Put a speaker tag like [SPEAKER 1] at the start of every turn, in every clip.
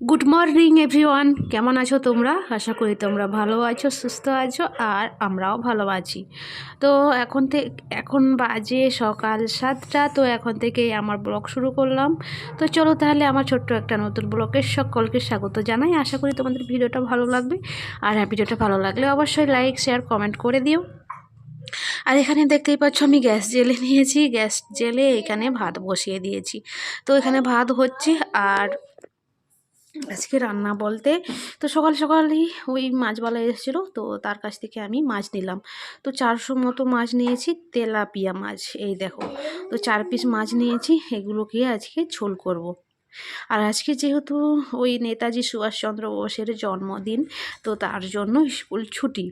[SPEAKER 1] Good morning everyone কেমন আছো তোমরা? আশা করি তোমরা ভালো আছো, সুস্থ আছো, আর আমরাও ভালো আছি। তো এখন থেকে এখন বাজে সকাল সাতটা, তো এখন থেকে আমার ব্লগ শুরু করলাম। তো চলো তাহলে আমার ছোট্ট একটা নতুন ব্লগের সকলকে স্বাগত জানাই। আশা করি তোমাদের ভিডিওটা ভালো লাগবে। আর হ্যাঁ ভিডিওটা ভালো লাগলে অবশ্যই লাইক শেয়ার কমেন্ট করে দিও। আর এখানে দেখতেই পাচ্ছ আমি গ্যাস জেলে নিয়েছি। গ্যাস জেলে এখানে ভাত বসিয়ে দিয়েছি। তো এখানে ভাত হচ্ছে আর আজকে রান্না বলতে তো সকাল সকালই ওই মাছওয়ালা এসেছিল, তো তার কাছ থেকে আমি মাছ নিলাম। তো চারশো মতো মাছ নিয়েছি, তেলাপিয়া মাছ, এই দেখো। তো চার পিস মাছ নিয়েছি, এগুলোকে আজকে ঝোল করব। আর আজকে যেহেতু ওই নেতাজি সুভাষচন্দ্র বোসের জন্মদিন, তো তার জন্য স্কুল ছুটি।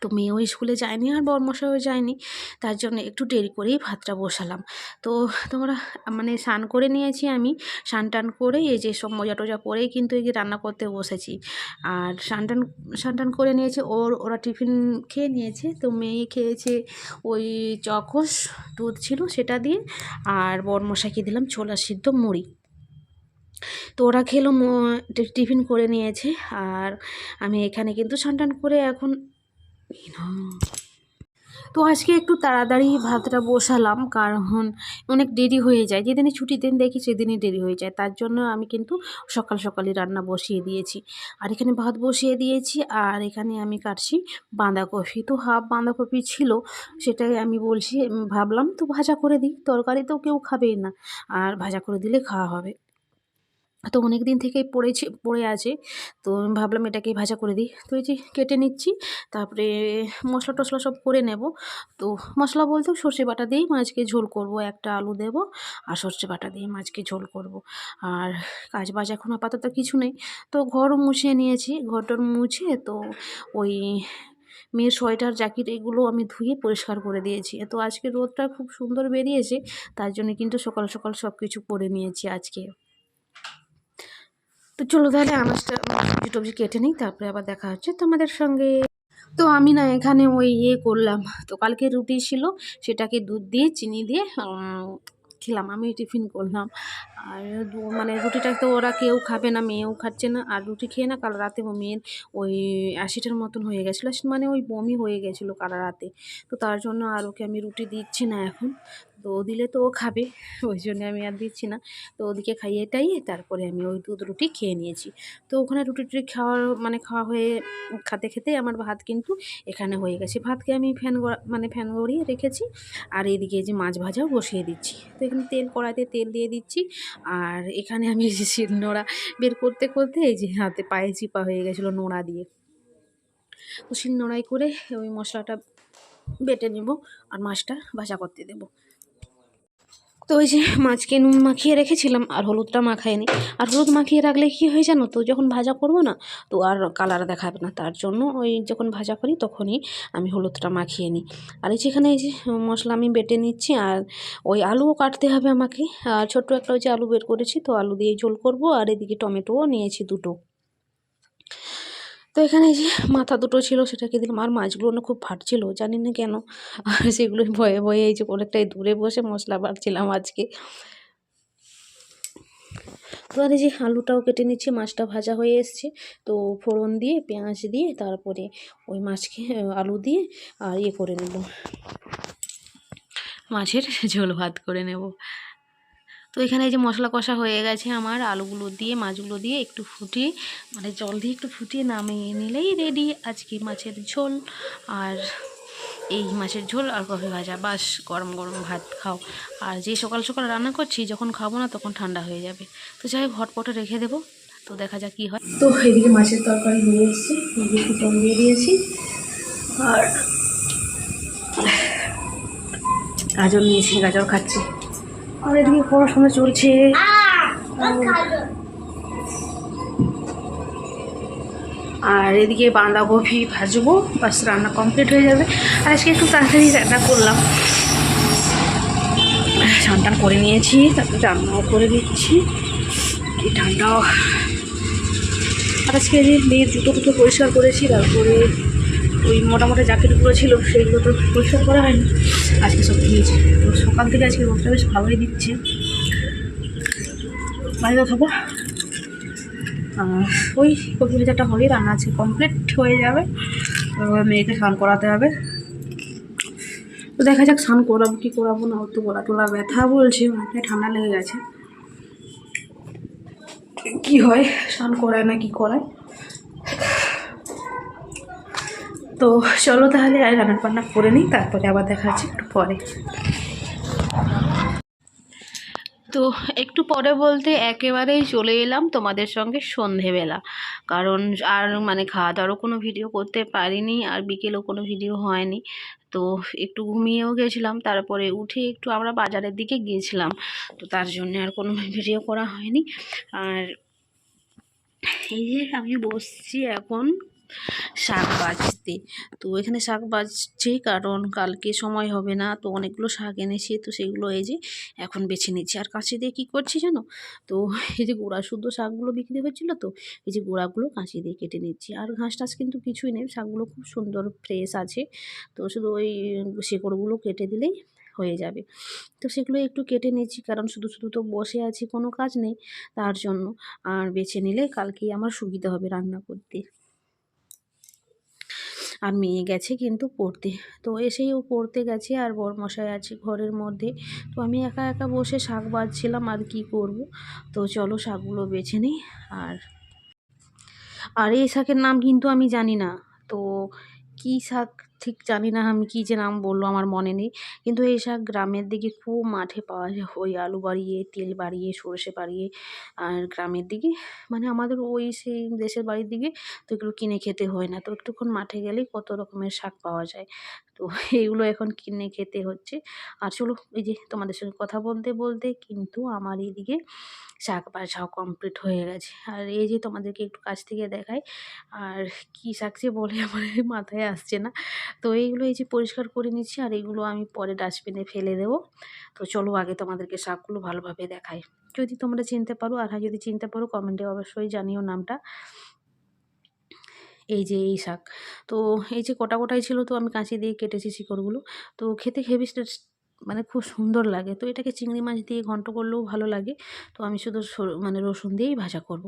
[SPEAKER 1] তো মেয়েও স্কুলে যায়নি আর বর্মশাইও যায়নি, তার জন্য একটু দেরি করেই ভাতটা বসালাম। তো তোমরা মানে স্নান করে নিয়েছি আমি, স্নান টান করে এই যে সব মজা টজা করেই কিন্তু এই যে রান্না করতে বসেছি। আর স্নান টান স্নান টান করে নিয়েছে, ওর, ওরা টিফিন খেয়ে নিয়েছে, তো মেয়ে খেয়েছে ওই চকস, দুধ ছিল সেটা দিয়ে, আর বর্মশাইকে দিলাম ছোলা সিদ্ধ মুড়ি। তো ওরা খেলো টিফিন করে নিয়েছে, আর আমি এখানে কিন্তু স্নান করে এখন তো আজকে একটু তাড়াতাড়ি ভাতটা বসালাম, কারণ অনেক দেরি হয়ে যায়। যেদিনই ছুটির দিন দেখি সেদিনই দেরি হয়ে যায়। তার জন্য আমি কিন্তু সকাল সকালই রান্না বসিয়ে দিয়েছি। আর এখানে ভাত বসিয়ে দিয়েছি, আর এখানে আমি কাটছি বাঁধাকপি। তো হাফ বাঁধাকপি ছিল, সেটাই আমি বলছি ভাবলাম তো ভাজা করে দিই। তরকারি তো কেউ খাবেই না, আর ভাজা করে দিলে খাওয়া হবে। তো অনেক দিন থেকেই পড়েছে, পড়ে আছে। তো ভাবলাম এটাকে ভাজা করে দিই। তো এই যে কেটে নিচ্ছি, তারপরে মশলা টশলা সব করে নেব। তো মশলা বলতেও সর্ষে বাটা দিয়েই মাছকে ঝোল করব। একটা আলু দেব আর সর্ষে বাটা দিয়ে মাছকে ঝোল করব। আর কাজ বাজ এখন আপাতত কিছু নেই। তো ঘরও মুছিয়ে নিয়েছি। ঘরটর মুছে তো ওই মেয়ের সোয়েটার, জ্যাকেট এগুলো আমি ধুয়ে পরিষ্কার করে দিয়েছি। তো আজকে রোদটা খুব সুন্দর বেরিয়েছে, তার জন্য কিন্তু সকাল সকাল সব কিছু করে নিয়েছি আজকে। তো চলো তাহলে আনাজটা সবজি টবজি কেটে নিই, তারপরে আবার দেখা হচ্ছে তোমাদের সঙ্গে। তো আমি না এখানে ওই ইয়ে করলাম, তো কালকে রুটি ছিল, সেটাকে দুধ দিয়ে, চিনি দিয়ে খেলাম, আমি টিফিন করলাম। আর মানে রুটিটা তো ওরা কেউ খাবে না, মেয়েও খাচ্ছে না, আর রুটি খেয়ে না কাল রাতে মেয়ের ওই অ্যাসিডের মতন হয়ে গেছিল মানে ওই বমি হয়ে গেছিল কাল রাতে। তো তার জন্য আর ওকে আমি রুটি দিচ্ছি না এখন। তো ও দিলে তো ও খাবে, ওই জন্য আমি আর দিচ্ছি না। তো ওদিকে খাইয়ে টাইয়ে তারপরে আমি ওই দুধ রুটি খেয়ে নিয়েছি। তো ওখানে রুটি টুটি খাওয়ার মানে খাওয়া হয়ে খেতে খেতে আমার ভাত কিন্তু এখানে হয়ে গেছে। ভাতকে আমি ফ্যান মানে ফ্যান গড়িয়ে রেখেছি আর এদিকে যে মাছ ভাজাও বসিয়ে দিচ্ছি। তো এখানে তেল কড়াইতে তেল দিয়ে দিচ্ছি আর এখানে আমি যে শিল নোড়া বের করতে করতে এই যে হাতে পায়ে চিপা হয়ে গেছিল নোড়া দিয়ে। তো শিল নোড়াই করে ওই মশলাটা বেটে নেব আর মাছটা ভাজা করতে দেবো। তো ওই যে মাছকে নুন মাখিয়ে রেখেছিলাম আর হলুদটা মাখায়নি আর হলুদ মাখিয়ে রাখলে কী হয়ে জানো তো, যখন ভাজা করব না, তো আর কালার দেখাবে না। তার জন্য ওই যখন ভাজা করি তখনই আমি হলুদটা মাখিয়ে নিই। আর এই যেখানে এই যে মশলা আমি বেটে নিচ্ছি, আর ওই আলুও কাটতে হবে আমাকে। আর ছোট্ট একটা ওই যে আলু বের করেছি, তো আলু দিয়ে ঝোল করব। আর এদিকে টমেটোও নিয়েছি দুটো। তো এখানে যে মাথা দুটো ছিল, সেটাকে দিলাম। আর মাছগুলো না খুব ফাটছিল, জানি না কেন। আর সেগুলো ভয়ে ভয়ে এই যে অনেকটাই দূরে বসে মশলা বাড়ছিলাম আজকে। তো আর এই যে আলুটাও কেটে নিচ্ছি, মাছটা ভাজা হয়ে এসছে। তো ফোড়ন দিয়ে, পেঁয়াজ দিয়ে, তারপরে ওই মাছকে, আলু দিয়ে, আর ইয়ে করে নেব। মাছের ঝোল ভাত করে নেব। তো এখানে এই যে মশলা কষা হয়ে গেছে আমার, আলুগুলো দিয়ে, মাছগুলো দিয়ে একটু ফুটিয়ে মানে জল দিয়ে একটু ফুটিয়ে নামিয়ে নিলেই রেডি আজকে মাছের ঝোল। আর এই মাছের ঝোল আর কফি ভাজা, বাস গরম গরম ভাত খাও। আর যে সকাল সকাল রান্না করছি, যখন খাব না তখন ঠান্ডা হয়ে যাবে। তো যাই হোক হটপটে রেখে দেবো। তো দেখা যাক কী হয়। তো এদিকে মাছের তরকারি হয়ে এসছে এদিকে ফোন দিয়ে দিয়েছি। আর গাজর নিয়েছি, গাজর খাচ্ছি। আর এদিকে পড়াশোনা চলছে। আর এদিকে বাঁধাকপি ভাজবো, বাস রান্না কমপ্লিট হয়ে যাবে। আর আজকে একটু তাড়াতাড়ি রান্না করলাম। স্নান করে নিয়েছি, তারপরে রান্নাও করে দিচ্ছি। কি ঠান্ডাও আর আজকে মেয়ের জুতো টুতো পরিষ্কার করেছি, তারপরে ওই মোটামোটা জ্যাকেটগুলো ছিল সেইগুলো তো পরিষ্কার করা হয়নি। আজকে সব দিয়েছে। তো সকাল থেকে আজকে রোদটা বেশ ভালোই দিচ্ছে। বাইরে খাব ওই কপি ভাজাটা হলেই রান্না আছে কমপ্লিট হয়ে যাবে। তো মেয়েকে স্নান করাতে হবে। তো দেখা যাক স্নান করাবো কি করাবো না একটু গলা টোলা ব্যথা বলছে, মাথায় ঠান্ডা লেগে গেছে। কি হয়, স্নান করায় না কি করায়? তো চলো তাহলে আর রান্না বান্না করে নিই, তারপরে আবার দেখা যাচ্ছে একটু পরে। তো একটু পরে বলতে একেবারেই চলে এলাম তোমাদের সঙ্গে সন্ধেবেলা। কারণ আর মানে খাওয়া দাওয়ারও কোনো ভিডিও করতে পারিনি আর বিকেলেও কোনো ভিডিও হয়নি। তো একটু ঘুমিয়েও গেছিলাম, তারপরে উঠে একটু আমরা বাজারের দিকে গিয়েছিলাম তো তার জন্য আর কোনো ভিডিও করা হয়নি। আর এই যে আমি বসছি এখন শাক বাজতে তো এখানে শাক বাজছি কারণ কালকে সময় হবে না, তো অনেকগুলো শাক এনেছি, তো সেগুলো এই যে এখন বেছে নিচ্ছি। আর কাঁচি দিয়ে কী করছি জানো? তো এই যে গোড়া শুদ্ধ শাকগুলো বিক্রি হচ্ছিল তো, এই যে গোড়াগুলো কাঁচি দিয়ে কেটে নিচ্ছি। আর ঘাস টাস কিন্তু কিছুই নেই, শাকগুলো খুব সুন্দর ফ্রেশ আছে। তো শুধু ওই শেকড়গুলো কেটে দিলেই হয়ে যাবে। তো সেগুলো একটু কেটে নিচ্ছি কারণ শুধু শুধু তো বসে আছি, কোনো কাজ নেই তার জন্য। আর বেছে নিলে কালকেই আমার সুবিধা হবে রান্না করতে। আর মেয়ে গেছে কিন্তু পড়তে। তো এসেই ও পড়তে গেছে আর বরমশাই আছে ঘরের মধ্যে। তো আমি একা একা বসে শাক বাজছিলাম আর কি করব? তো চলো শাকগুলো বেছে নিই। আর আর এই শাকের নাম কিন্তু আমি জানি না। তো কী শাক ঠিক জানি না আমি কী যে নাম বলল, আমার মনে নেই। কিন্তু এই শাক গ্রামের দিকে খুব মাঠে পাওয়া যায়। ওই আলু বাড়িয়ে, তেল বাড়িয়ে, সরষে বাড়িয়ে, আর গ্রামের দিকে। মানে আমাদের ওই সেই দেশের বাড়ির দিকে তো এগুলো কিনে খেতে হয় না। তো একটুক্ষণ মাঠে গেলেই কত রকমের শাক পাওয়া যায়। তো এইগুলো এখন কিনে খেতে হচ্ছে। আর চলো, এই যে তোমাদের সঙ্গে কথা বলতে বলতে কিন্তু আমার এইদিকে শাক বাছাও কমপ্লিট হয়ে গেছে। আর এই যে তোমাদেরকে একটু কাছ থেকে দেখাই, আর কী শাক যে বলে আমার মাথায় আসছে না। তো এইগুলো এই যে পরিষ্কার করে নিচ্ছি আর এইগুলো আমি পরে ডাস্টবিনে ফেলে দেবো। তো চলো আগে তোমাদেরকে শাকগুলো ভালোভাবে দেখাই। যদি তোমরা চিনতে পারো আর হ্যাঁ যদি চিনতে পারো কমেন্টে অবশ্যই জানিও নামটা। এই যে এই শাক। তো এই যে কোটা কোটাই ছিল তো আমি কাঁচি দিয়ে কেটেছি শিকড়গুলো। তো খেতে হেভি মানে খুব সুন্দর লাগে। তো এটাকে চিংড়ি মাছ দিয়ে ঘন্ট করলেও ভালো লাগে। তো আমি শুধু মানে রসুন দিয়েই ভাজা করব।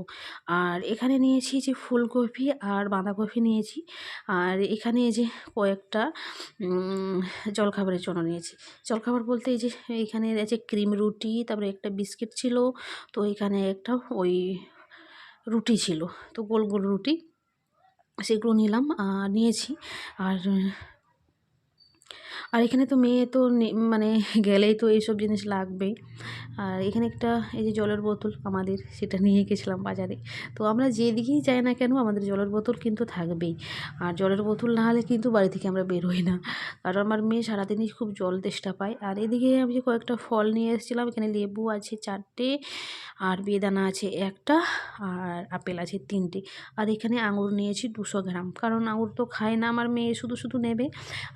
[SPEAKER 1] আর এখানে নিয়েছি যে ফুলকপি আর বাঁধাকপি নিয়েছি। আর এখানে যে কয়েকটা জলখাবারের জন্য নিয়েছি। জলখাবার বলতে এই যে এখানে আছে ক্রিম রুটি, তারপরে একটা বিস্কিট ছিল, তো এখানে একটা ওই রুটি ছিল। তো গোল গোল রুটি, সেগুলো নিলাম আর নিয়েছি। আর আর এখানে তো মেয়ে তো মানে গেলেই তো এইসব জিনিস লাগবেই। আর এখানে একটা এই যে জলের বোতল আমাদের, সেটা নিয়ে গেছিলাম বাজারে। তো আমরা যেদিকেই যাই না কেন, আমাদের জলের বোতল কিন্তু থাকবেই। আর জলের বোতল না হলে কিন্তু বাড়ি থেকে আমরা বেরোই না। কারণ আমার মেয়ে সারাদিনই খুব জল তেষ্টা পায়। আর এদিকে আমি যে কয়েকটা ফল নিয়ে এসেছিলাম, এখানে লেবু আছে চারটে, আর বেদানা আছে একটা, আর আপেল আছে তিনটে। আর এখানে আঙুর নিয়েছি দুশো গ্রাম। কারণ আঙুর তো খায় না আমার মেয়ে, শুধু শুধু নেবে।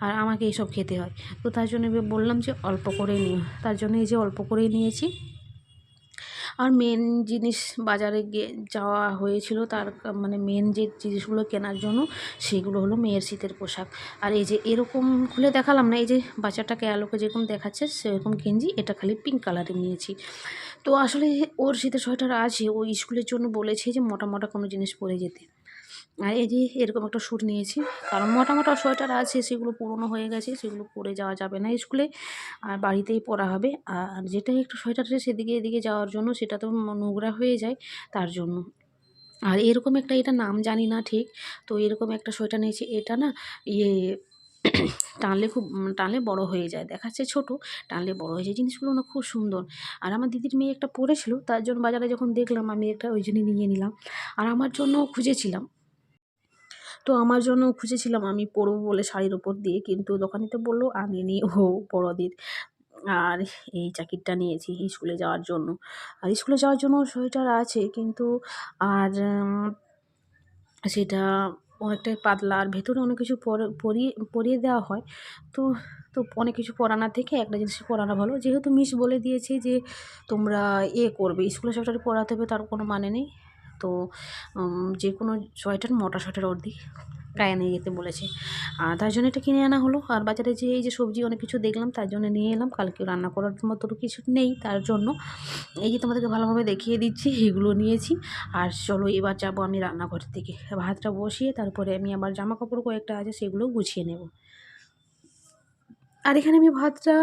[SPEAKER 1] আর আমাকে এইসব খেতে হয়। তো তার জন্য বললাম যে অল্প করে নিও। তার জন্য এই যে অল্প করেই নিয়েছি। আর মেন জিনিস বাজারে গিয়ে যাওয়া হয়েছিল তার মানে মেন যে জিনিসগুলো কেনার জন্য সেগুলো হলো মেয়ের শীতের পোশাক। আর এই যে এরকম খুলে দেখালাম না, এই যে বাচ্চাটাকে আলোকে যেরকম দেখাচ্ছে, সেরকম গেঞ্জি, এটা খালি পিঙ্ক কালারে নিয়েছি। তো আসলে ওর শীতের সোয়েটার আছে, ও স্কুলের জন্য বলেছে যে মোটা মোটা কোনো জিনিস পরে যেতে। আর এই যে এরকম একটা স্যুট নিয়েছি, কারণ মোটা মোটা সোয়েটার আছে, সেগুলো পুরনো হয়ে গেছে, সেগুলো পরে যাওয়া যাবে না স্কুলে, আর বাড়িতেই পরা হবে। আর যেটা একটু সোয়েটার আছে, সেদিকে এদিকে যাওয়ার জন্য সেটা তো নোংরা হয়ে যায় তার জন্য। আর এরকম একটা, এটা নাম জানি না ঠিক, তো এরকম একটা সোয়েটার নিয়েছি, এটা না ইয়ে টানলে খুব টানলে বড় হয়ে যায়। দেখাচ্ছে ছোট, টানলে বড় হয়ে যায়। জিনিসগুলো না খুব সুন্দর। আর আমার দিদির মেয়ে একটা পরেছিল তার জন্য বাজারে যখন দেখলাম আমি একটা ওই জন্যই নিয়ে নিলাম। আর আমার জন্য খুঁজেছিলাম। তো আমার জন্য খুঁজেছিলাম, আমি পরবো বলে শাড়ির ওপর দিয়ে, কিন্তু দোকানিতে বলল, আনিনি ও বড়দের। আর এই জ্যাকেটটা নিয়েছি স্কুলে যাওয়ার জন্য। আর স্কুলে যাওয়ার জন্য সোয়েটার আছে, কিন্তু আর সেটা অনেকটাই পাতলা। আর ভেতরে অনেক কিছু পরিয়ে পরিয়ে দেওয়া হয়। তো তো অনেক কিছু পরানোর থেকে একটা জিনিস পরানো ভালো। যেহেতু মিস বলে দিয়েছে যে তোমরা এ করবে স্কুলে সোয়েটার পড়াতে হবে, তার কোনো মানে নেই। তো যে কোনো সোয়েটার মোটা সোয়েটার ওর গায়ে নিয়ে যেতে বলেছে। আর তার জন্য এটা কিনে আনা হলো। আর বাজারে যে এই যে সবজি অনেক কিছু দেখলাম, তার জন্য নিয়ে এলাম। কালকে রান্না করার মতো কিছু নেই তার জন্য। এই যে তোমাদেরকে ভালোভাবে দেখিয়ে দিচ্ছি, এগুলো নিয়েছি। আর চলো এবার যাব আমি রান্নাঘর থেকে ভাতটা বসিয়ে তারপরে আমি আবার জামা কাপড় কয়েকটা আছে সেগুলো গুছিয়ে নেব। আর এখানে আমি ভাতটা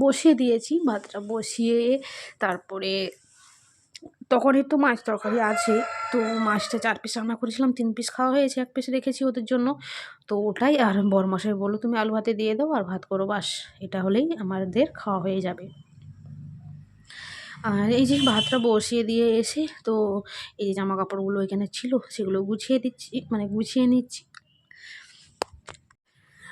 [SPEAKER 1] বসিয়ে দিয়েছি। ভাতটা বসিয়ে তারপরে তখন একটু মাছ তরকারি আছে। তো মাছটা চার পিস রান্না করেছিলাম, তিন পিস খাওয়া হয়েছে, এক পিস রেখেছি ওদের জন্য। তো ওটাই আর বরমাসাই বলো তুমি আলু ভাতে দিয়ে দাও আর ভাত করো, বাস। এটা হলেই আমাদের খাওয়া হয়ে যাবে। আর এই যে ভাতটা বসিয়ে দিয়ে এসে, তো এই যে জামা কাপড়গুলো এখানে ছিল, সেগুলো গুছিয়ে দিচ্ছি মানে গুছিয়ে নিচ্ছি।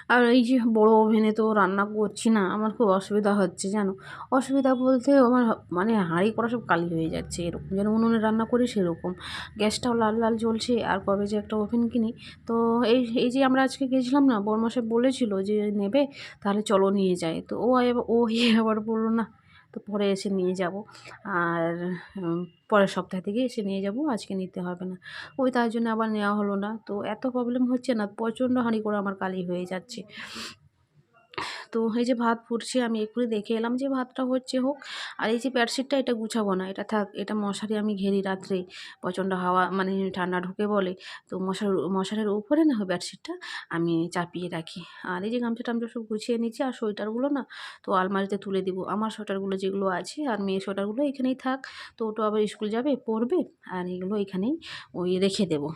[SPEAKER 1] আর এই যে বড় ওভেনে তো রান্না করছি না, আমার খুব অসুবিধা হচ্ছে, জানো? অসুবিধা বলতে আমার মানে হাঁড়ি করা সব কালি হয়ে যাচ্ছে, এরকম যেন উনুনে রান্না করি সেরকম। গ্যাসটাও লাল লাল জ্বলছে, আর কবে যে একটা ওভেন কিনি। তো এই এই যে আমরা আজকে গেছিলাম না, বরমাসে বলেছিল যে নেবে, তাহলে চলো নিয়ে যায় তো ও ও আবার বলল, না তো পরে এসে নিয়ে যাব। আর পরের সপ্তাহ থেকে এসে নিয়ে যাব, আজকে নিতে হবে না। ওই তার জন্য আবার নেওয়া হলো না। তো এত প্রবলেম হচ্ছে না প্রচণ্ড হাঁড়ি করে আমার কালি হয়ে যাচ্ছে। তো এই যে ভাত ফুটছে, আমি এক্ষুনি দেখে এলাম যে ভাতটা হচ্ছে হোক। আর এই যে বেডশিটটা এটা গুছাবো না, এটা থাক, এটা মশারি আমি ঘেরি রাত্রে। প্রচণ্ড হাওয়া মানে ঠান্ডা ঢুকে বলে। তো মশার, মশারের উপরে না বেডশিটটা আমি চাপিয়ে রাখি। আর এই যে গামছা টামছা সব গুছিয়ে নিচ্ছি, আর সোয়েটারগুলো না, তো আলমারিতে তুলে দিব। আমার সোয়েটারগুলো যেগুলো আছে, আর মেয়ের সোয়েটারগুলো এখানেই থাক। তো ওটা আবার স্কুল যাবে পড়বে আর এগুলো এখানেই ওই রেখে দেবো।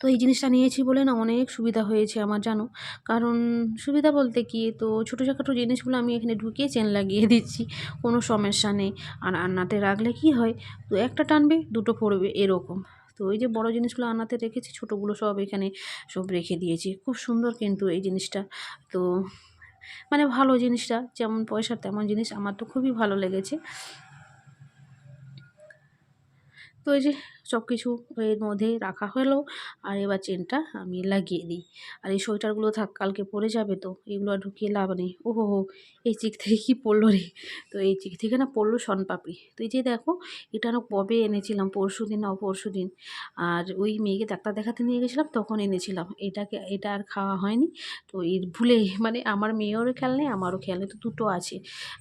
[SPEAKER 1] তো এই জিনিসটা নিয়েছি বলে না অনেক সুবিধা হয়েছে আমার, জানো? কারণ সুবিধা বলতে কি, তো ছোটো ছোটো জিনিসগুলো আমি এখানে ঢুকিয়ে চেন লাগিয়ে দিচ্ছি, কোনো সমস্যা নেই। আর আন্নাতে রাখলে কি হয়, তো একটা টানবে, দুটো পড়বে, এরকম। তো এই যে বড় জিনিসগুলো আনাতে রেখেছি, ছোটোগুলো সব এখানে সব রেখে দিয়েছি। খুব সুন্দর কিন্তু এই জিনিসটা। তো মানে ভালো জিনিসটা, যেমন পয়সা তেমন জিনিস, আমার তো খুবই ভালো লেগেছে। তো এই যে সব কিছু এর মধ্যে রাখা হলো আর এবার চেনটা আমি লাগিয়ে দিই। আর এই সোয়েটারগুলো থাক, কালকে পরে যাবে তো, এগুলো আর ঢুকিয়ে লাভ নেই। ও হো, এই চিক থেকে কী পড়ল রে? তো এই চিক থেকে না পড়ল শনপাপড়ি তো এই যে দেখো, এটা না কবে এনেছিলাম, পরশু দিন না পরশু দিন। আর ওই মেয়েকে ডাক্তার দেখাতে নিয়ে গেছিলাম, তখন এনেছিলাম। এটাকে, এটা আর খাওয়া হয়নি। তো এর ভুলে মানে আমার মেয়েরও খেয়াল নেই, আমারও খেয়াল নেই, তো দুটো আছে।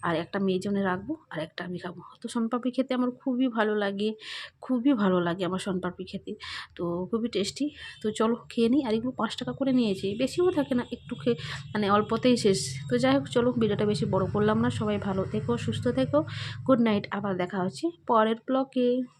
[SPEAKER 1] আর একটা মেয়ের জন্য রাখব, আর একটা আমি খাব। তো শনপাপড়ি খেতে আমার খুবই ভালো লাগে, খুবই ভালো লাগে। আমার শনপাপড়ি খেতে। তো খুবই টেস্টি তো চলো খেয়ে নিই। আর এগুলো পাঁচ টাকা করে নিয়েছি। বেশিও থাকে না, একটু খেয়ে মানে অল্পতেই শেষ। তো যাই হোক, চলো ভিডিওটা বেশি বড় করলাম না। সবাই ভালো থেকো, সুস্থ থেকো। গুড নাইট আবার দেখা হচ্ছে পরের ব্লকে